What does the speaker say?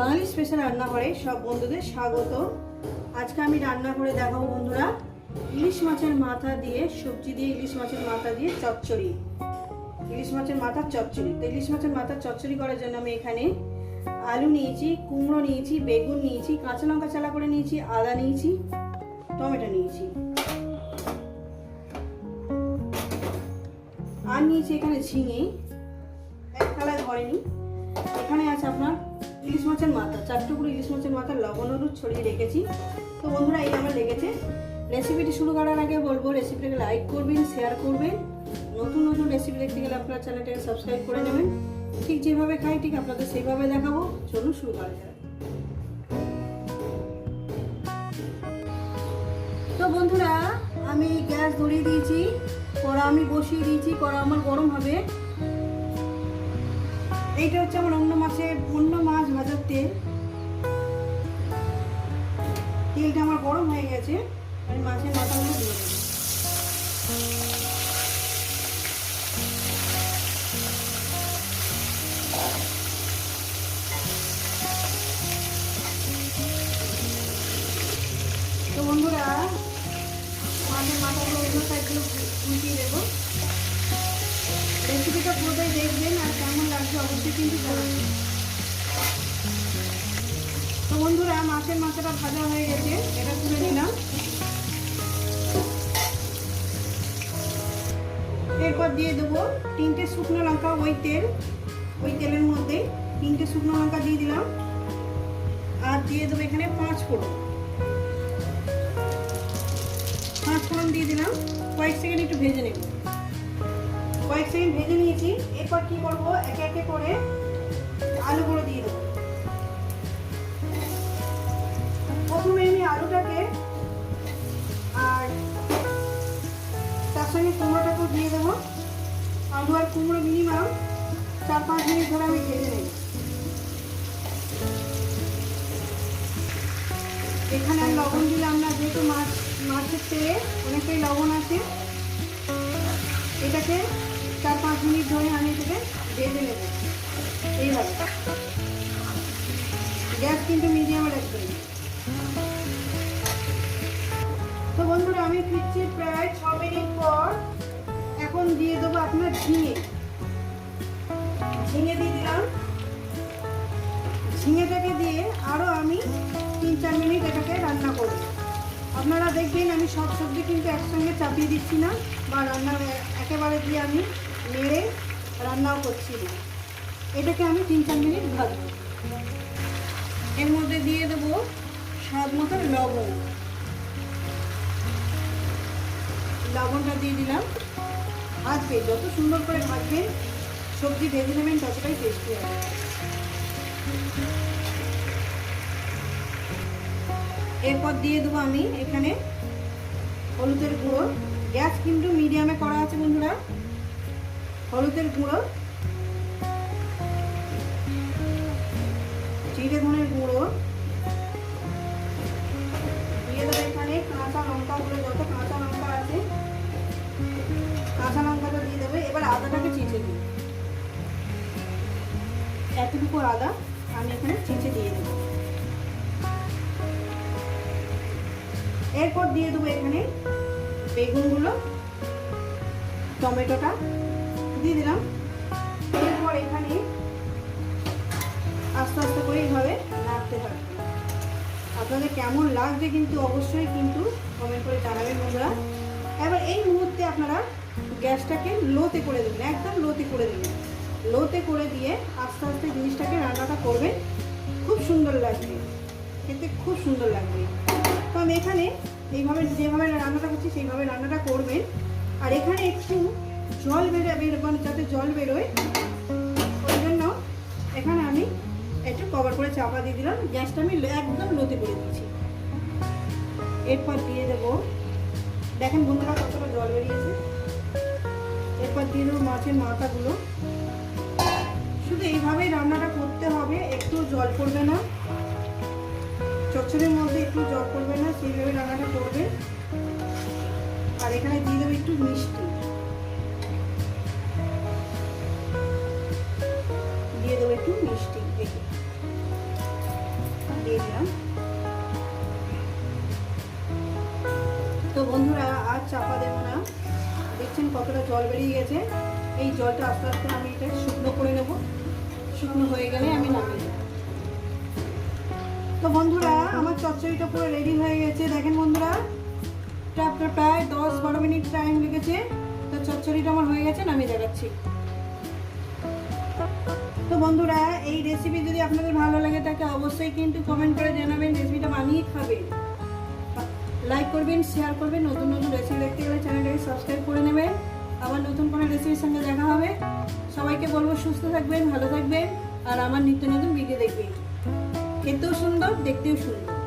বাঙালি special রান্নাঘরে সব বন্ধুদের স্বাগত। আজকে আমি রান্না করে দেখাবো বন্ধুরা, ইলিশ মাছের মাথা দিয়ে, সবজি দিয়ে ইলিশ মাছের মাথা দিয়ে চচ্চড়ি। ইলিশ মাছের মাথার চচ্চড়ি। তো ইলিশ মাছের মাথার চচ্চড়ি করার জন্য আমি এখানে আলু নিয়েছি, কুমড়ো নিয়েছি, বেগুন নিয়েছি, কাঁচা লঙ্কা চালা করে নিয়েছি, আদা নিয়েছি, টমেটো নিয়েছি। আর নিয়েছি এখানে ঝিঙে, এক থালায় ধরেনি। এখানে আছে আপনার ইলিশ মাছের মাথা, চার টুকরো ইলিশ মাছের মাথা, লবণ, হলুদ ছড়িয়ে রেখেছি। তো বন্ধুরা, এই আমার লেগেছে। রেসিপিটি শুরু করার আগে বলব রেসিপিটাকে লাইক করবেন শেয়ার করবেন। নতুন নতুন রেসিপি দেখতে গেলে আপনার চ্যানেলটাকে সাবস্ক্রাইব করে নেবেন। ঠিক যেভাবে খাই, ঠিক আপনাদের সেইভাবে দেখাবো। চলুন শুরু করা যাক। তো বন্ধুরা, আমি গ্যাস ধরিয়ে দিয়েছি, কড়া আমি বসিয়ে দিয়েছি, কড়া আমার গরম হবে। এইটা হচ্ছে আমার অন্য মাছের অন্য মাছ ভাজার তেল। তেলটা আমার গরম হয়ে গেছে, আমি মাছের মাথাগুলো তো বন্ধুরা, মাছের মাথাগুলো অন্য সাইডগুলো উল্টিয়ে দেবো। রেসিপিটা পুরোটাই দেখবেন আর তো বন্ধুরা, মাছের মাথাটা ভাজা হয়ে গেছে, এটা তুলে নিলাম। এরপর দিয়ে দেবো তিনটে শুকনো লঙ্কা, ওই তেল, ওই তেলের মধ্যে তিনটে শুকনো লঙ্কা দিয়ে দিলাম। আর দিয়ে দেবো এখানে পাঁচ ফোড়ন। পাঁচ ফোড়ন দিয়ে দিলাম। কয়েক সেকেন্ড একটু ভেজে নেব। কয়েক সেকেন্ড ভেজে নিয়েছি। এরপর কি করব? একে একে করে আলুগুলো দিয়ে দেবো। প্রথমে আমি আলুটাকে আর তার সঙ্গে কুমড়োটাকেও দিয়ে দেবো। আলু আর কুমড়ো মিনিমাম চার পাঁচ মিনিট ধরে আমি ভেজে নেব। এখানে লবণ দিলাম না, যেহেতু মাছ, মাছের তেলে অনেকটাই লবণ আছে। এটাকে চার পাঁচ মিনিট ধরে আমি এটাকে ভেজে নেব। এইভাবে। গ্যাস কিন্তু মিডিয়ামে রাখবেন তো বন্ধুরা, আমি ফিরছি প্রায় ছ মিনিট পর। এখন দিয়ে দেবো আপনার ঝিঙে। ঝিঙে দিয়ে দিলাম। ঝিঙেটাকে দিয়ে আরও আমি তিন চার মিনিট এটাকে রান্না করব। আপনারা দেখবেন আমি সব সবজি কিন্তু একসঙ্গে চাপিয়ে দিচ্ছি না বা রান্না একেবারে দিয়ে আমি নেড়ে রান্নাও করছি না। এটাকে আমি তিন চার মিনিট ভাজবো। এর মধ্যে দিয়ে দেবো স্বাদ মতো লবণ। লবণটা দিয়ে দিলাম। ভাজবে, যত সুন্দর করে ভাজবেন সবজি ভেজে নেবেন ততটাই টেস্টি হবে এরপর দিয়ে দেবো আমি এখানে হলুদের গুঁড়ো। গ্যাস কিন্তু মিডিয়ামে করা আছে বন্ধুরা। হলুদের গুঁড়ো, জিরে ধনের গুঁড়ো, দিয়ে দেবো এখানে কাঁচা লঙ্কাগুলো যত কাঁচা লঙ্কা আছে, কাঁচা লঙ্কাটা দিয়ে দেবে। এবার আদাটাকে চিঁচে দিই। এতটুকু আদা আমি এখানে চিঁচে দিয়ে দেবো। এরপর দিয়ে দেবো এখানে বেগুনগুলো, টমেটোটা দিয়ে দিলাম। এরপর এখানে আস্তে আস্তে করে এইভাবে নাড়তে থাকবে আপনাদের কেমন লাগছে কিন্তু অবশ্যই কিন্তু কমেন্ট করে জানাবেন বন্ধুরা। এবার এই মুহূর্তে আপনারা গ্যাসটাকে লোতে করে দেবেন, একদম লোতে করে দেবেন। লোতে করে দিয়ে আস্তে আস্তে জিনিসটাকে রান্নাটা করবেন। খুব সুন্দর লাগবে, খেতে খুব সুন্দর লাগবে। তো আমি এখানে এইভাবে যেভাবে রান্নাটা করছি, সেইভাবে রান্নাটা করবেন। আর এখানে একটু জল বেরো বের মানে যাতে জল বেরোয়। ওই জন্য এখানে আমি একটু কভার করে চাপা দিয়ে দিলাম। গ্যাসটা আমি একদম লোতে করে দিয়েছি এরপর দিয়ে দেবো। দেখেন বন্ধুরা কতটা জল বেরিয়েছে। এরপর দিয়ে দেবো মাছের মাথাগুলো। শুধু এইভাবেই রান্নাটা করতে হবে। একটু জল পড়বে না। চচ্চড়ের মধ্যে একটু জল পড়বে না। সেইভাবে রান্নাটা করবে। আর এখানে দিয়ে দেবো একটু মিষ্টি। তো বন্ধুরা আর চাপা দেবো না। দেখছেন কতটা জল বেরিয়ে গেছে। এই জলটা আস্তে আস্তে আমি এটা শুকনো করে নেব। শুকনো হয়ে গেলে আমি নামিয়ে দেবো তো বন্ধুরা, আমার চচ্চড়িটা পুরো রেডি হয়ে গেছে। দেখেন বন্ধুরা আপনার প্রায় দশ বারো মিনিট টাইম লেগেছে। তো চচ্চড়িটা আমার হয়ে গেছে, নামিয়ে দেখাচ্ছি। তো বন্ধুরা, এই রেসিপি যদি আপনাদের ভালো লাগে থাকে, অবশ্যই কিন্তু কমেন্ট করে জানাবেন। রেসিপিটা বানিয়ে খাবেন। লাইক করবেন শেয়ার করবেন, নতুন নতুন রেসিপি দেখতে গেলে চ্যানেলটাকে সাবস্ক্রাইব করে নেবেন। আবার নতুন কোনো রেসিপির সঙ্গে দেখা হবে। সবাইকে বলব, সুস্থ থাকবেন, ভালো থাকবেন, আর আমার নিত্য নতুন ভিডিও দেখবেন। খেতেও সুন্দর, দেখতেও সুন্দর।